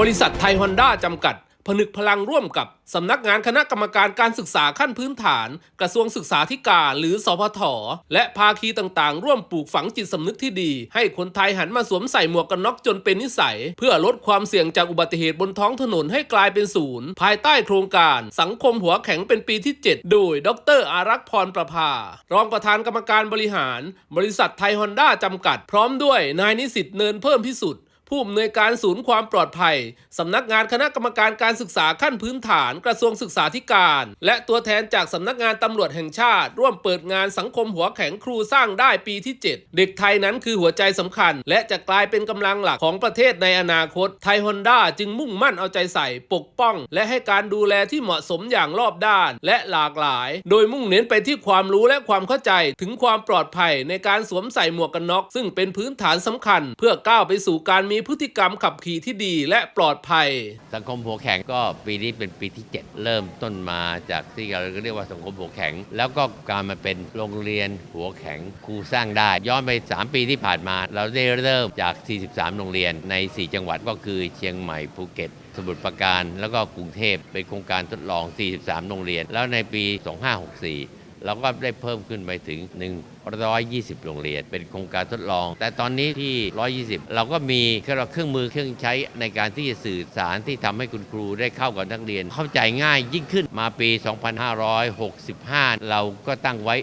บริษัทไทยฮอนด้าจำกัด ผนึกพลังร่วมกับ สำนักงานคณะกรรมการการศึกษาขั้นพื้นฐาน กระทรวงศึกษาธิการ หรือสพทและภาคีต่างๆ ร่วมปลูกฝังจิตสำนึกที่ดี ให้คนไทยหันมาสวมใส่หมวกกันน็อกจนเป็นนิสัย เพื่อลดความเสี่ยงจากอุบัติเหตุบนท้องถนนให้กลายเป็นศูนย์ ภายใต้โครงการสังคมหัวแข็งเป็นปีที่ 7 โดย ดรอารักษ์พรประภารองประธานกรรมการบริหาร บริษัทไทยฮอนด้าจำกัด พร้อมด้วยนายนิสิตเนินเพิ่มพิสุทธิ์ ผู้อำนวยการศูนย์ความปลอดภัยสำนักงานคณะกรรมการการศึกษาขั้นพื้นฐานกระทรวงศึกษาธิการ และตัวแทนจากสำนักงานตำรวจแห่งชาติ ร่วมเปิดงานสังคมหัวแข็งครูสร้างได้ปีที่ 7 เด็กไทยนั้นคือหัวใจสำคัญ และจะกลายเป็นกำลังหลักของประเทศในอนาคตไทยฮอนด้าจึงมุ่งมั่นเอาใจใส่ปกป้อง และให้การดูแลที่เหมาะสมอย่างรอบด้าน และหลากหลาย โดยมุ่งเน้นไปที่ความรู้และความเข้าใจถึงความปลอดภัยในการสวมใส่หมวกกันน็อก ซึ่งเป็นพื้นฐานสำคัญ เพื่อก้าวไปสู่การมีพฤติกรรมขับขี่ที่ดีและปลอดภัย สังคมหัวแข็งก็ปีนี้เป็นปีที่ 7 เริ่มต้นมาจากที่เราเรียกว่าสังคมหัวแข็ง แล้วก็การมาเป็นโรงเรียนหัวแข็งครูสร้างได้ย้อนไป 3 ปีที่ผ่านมา เราได้เริ่มจาก 43 โรงเรียนใน 4 จังหวัดก็คือเชียงใหม่ภูเก็ตสมุทรปราการแล้วก็กรุงเทพเป็นโครงการทดลอง 43 โรงเรียน แล้วในปี 2564 เราก็ได้เพิ่มขึ้นไปถึง120 โรงเรียน เป็นโครงการทดลอง แต่ตอนนี้ที่ 120 เราก็มีเครื่องมือเครื่องใช้ในการที่จะสื่อสารที่ทำให้คุณครูได้เข้ากับนักเรียน เข้าใจง่ายยิ่งขึ้นมาปี 2565 เราก็ตั้งไว้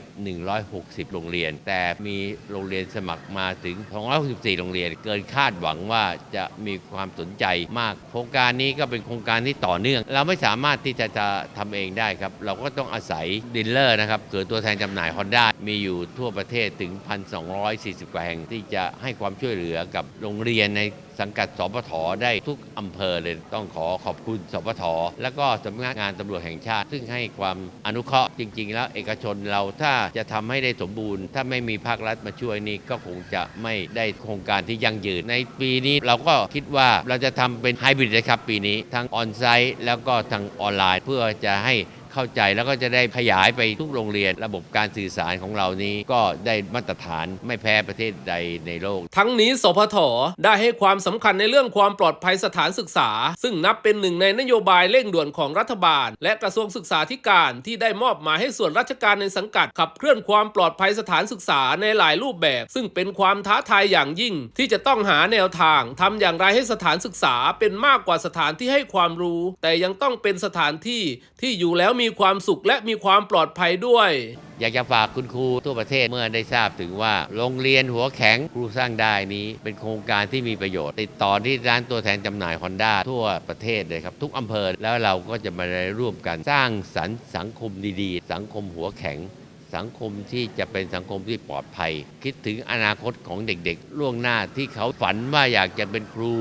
160 โรงเรียน แต่มีโรงเรียนสมัครมาถึง 264 โรงเรียน เกินคาดหวังว่าจะมีความสนใจมาก โครงการนี้ก็เป็นโครงการที่ต่อเนื่อง เราไม่สามารถที่จะจะทำเองได้ครับ เราก็ต้องอาศัยดีลเลอร์นะครับเกิดตัวแทนจำหน่าย Honda มีอยู่ทั่วประเทศถึง 1,240 กว่าแห่งที่จะให้ความช่วยเหลือกับโรงเรียนในสังกัดสปทได้ทุกอำเภอเลยต้องขอขอบคุณสปทแล้วก็สำนักงานตำรวจแห่งชาติ ซึ่งให้ความอนุเคราะห์จริง ๆ แล้วเอกชนเราถ้าจะทำให้ได้สมบูรณ์ ถ้าไม่มีภาครัฐมาช่วยนี่ก็คงจะไม่ได้โครงการที่ยั่งยืน ในปีนี้เราก็คิดว่าเราจะทำเป็นไฮบริดนะครับปีนี้ทั้งออนไซต์แล้วก็ทางออนไลน์เพื่อจะให้ เข้าใจแล้วก็จะได้ขยายไปทุกโรงเรียน ระบบการสื่อสารของเรานี้ก็ได้มาตรฐานไม่แพ้ประเทศใดในโลก ทั้งนี้สพทได้ให้ความสำคัญในเรื่องความปลอดภัยสถานศึกษา ซึ่งนับเป็นหนึ่งในนโยบายเร่งด่วนของรัฐบาล และกระทรวงศึกษาธิการที่ได้มอบหมายให้ส่วนราชการในสังกัดขับเคลื่อนความปลอดภัยสถานศึกษาในหลายรูปแบบ ซึ่งเป็นความท้าทายอย่างยิ่ง ที่จะต้องหาแนวทางทำอย่างไรให้สถานศึกษาเป็นมากกว่าสถานที่ให้ความรู้ แต่ยังต้องเป็นสถานที่ที่อยู่แล้วมีีความสุขและมีความปลอดภัยด้วย อยากจะฝากคุณครูทั่วประเทศเมื่อได้ทราบถึงว่า โรงเรียนหัวแข็งครูสร้างได้นี้เป็นโครงการที่มีประโยชน์ ติดต่อที่ร้านตัวแทนจำหน่าย Honda ทั่วประเทศเลยครับ ทุกอำเภอแล้วเราก็จะมาร่วมกันสร้างสรรค์สังคมดีๆ สังคมหัวแข็ง สังคมที่จะเป็นสังคมที่ปลอดภัย คิดถึงอนาคตของเด็กๆ ล่วงหน้าที่เขาฝันว่าอยากจะเป็นครู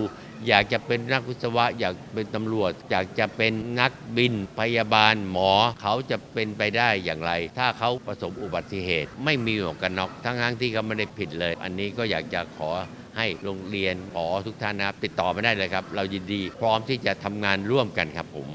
อยากจะเป็นนักวิศวะ อยากเป็นตำรวจ อยากจะเป็นนักบินพยาบาลหมอเขาจะเป็นไปได้อย่างไร ถ้าเขาประสบอุบัติเหตุ ไม่มีหมวกกันน็อกทั้งๆที่เขาไม่ได้ผิดเลย อันนี้ก็อยากจะขอให้โรงเรียนขอทุกท่านนะครับ ติดต่อมาได้เลยครับ เรายินดีพร้อมที่จะทำงานร่วมกันครับผม